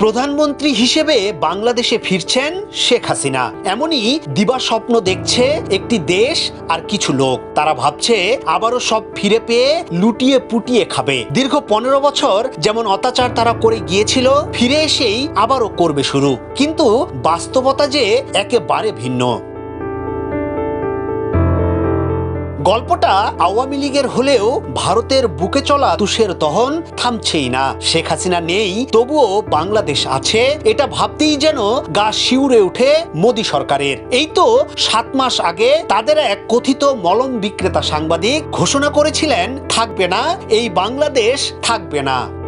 প্রধানমন্ত্রী হিসেবে বাংলাদেশে ফিরছেন শেখ হাসিনা। এমনই দিবা স্বপ্ন দেখছে একটি দেশ আর কিছু লোক। তারা ভাবছে, আবারও সব ফিরে পেয়ে লুটিয়ে পুটিয়ে খাবে। দীর্ঘ পনেরো বছর যেমন অত্যাচার তারা করে গিয়েছিল, ফিরে এসেই আবারও করবে শুরু। কিন্তু বাস্তবতা যে একেবারে ভিন্ন। গল্পটা আওয়ামী লীগের হলেও ভারতের বুকে চলা তুষের দহন থামছেই না। শেখ হাসিনা নেই, তবুও বাংলাদেশ আছে, এটা ভাবতেই যেন গা শিউরে উঠে মোদী সরকারের। এই তো সাত মাস আগে তাদের এক কথিত মলম বিক্রেতা সাংবাদিক ঘোষণা করেছিলেন, থাকবে না, এই বাংলাদেশ থাকবে না।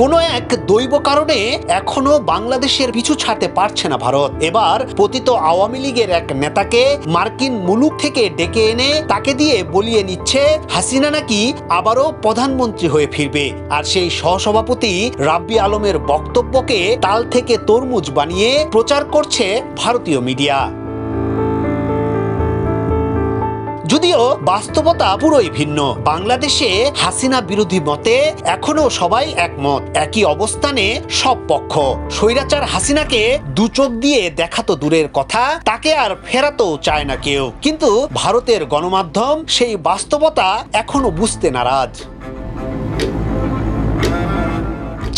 কোনো এক দৈব কারণে এখনও বাংলাদেশের পিছু ছাড়তে পারছে না ভারত। এবার পতিত আওয়ামী লীগের এক নেতাকে মার্কিন মুলুক থেকে ডেকে এনে তাকে দিয়ে বলিয়ে নিচ্ছে, হাসিনা নাকি আবারও প্রধানমন্ত্রী হয়ে ফিরবে। আর সেই সহসভাপতি রাব্বি আলমের বক্তব্যকে তাল থেকে তরমুজ বানিয়ে প্রচার করছে ভারতীয় মিডিয়া। যদিও বাস্তবতা পুরোই ভিন্ন। বাংলাদেশে হাসিনা বিরোধী মতে এখনও সবাই একমত। একই অবস্থানে সব পক্ষ। স্বৈরাচার হাসিনাকে দু চোখ দিয়ে দেখাতো দূরের কথা, তাকে আর ফেরাতেও চায় না কেউ। কিন্তু ভারতের গণমাধ্যম সেই বাস্তবতা এখনও বুঝতে নারাজ।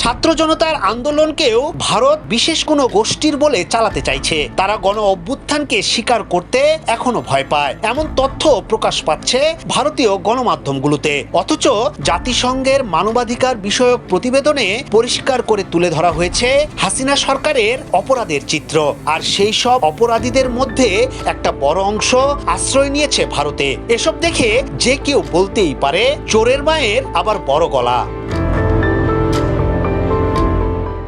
ছাত্র জনতার আন্দোলনকেও ভারত বিশেষ কোনো গোষ্ঠীর বলে চালাতে চাইছে। তারা গণ অভ্যুত্থানকে স্বীকার করতে এখনও ভয় পায়। এমন তথ্য প্রকাশ পাচ্ছে ভারতীয় গণমাধ্যমগুলোতে। অথচ জাতিসংঘের মানবাধিকার বিষয়ক প্রতিবেদনে পরিষ্কার করে তুলে ধরা হয়েছে হাসিনা সরকারের অপরাধের চিত্র। আর সেই সব অপরাধীদের মধ্যে একটা বড় অংশ আশ্রয় নিয়েছে ভারতে। এসব দেখে যে কেউ বলতেই পারে, চোরের মায়ের আবার বড় গলা।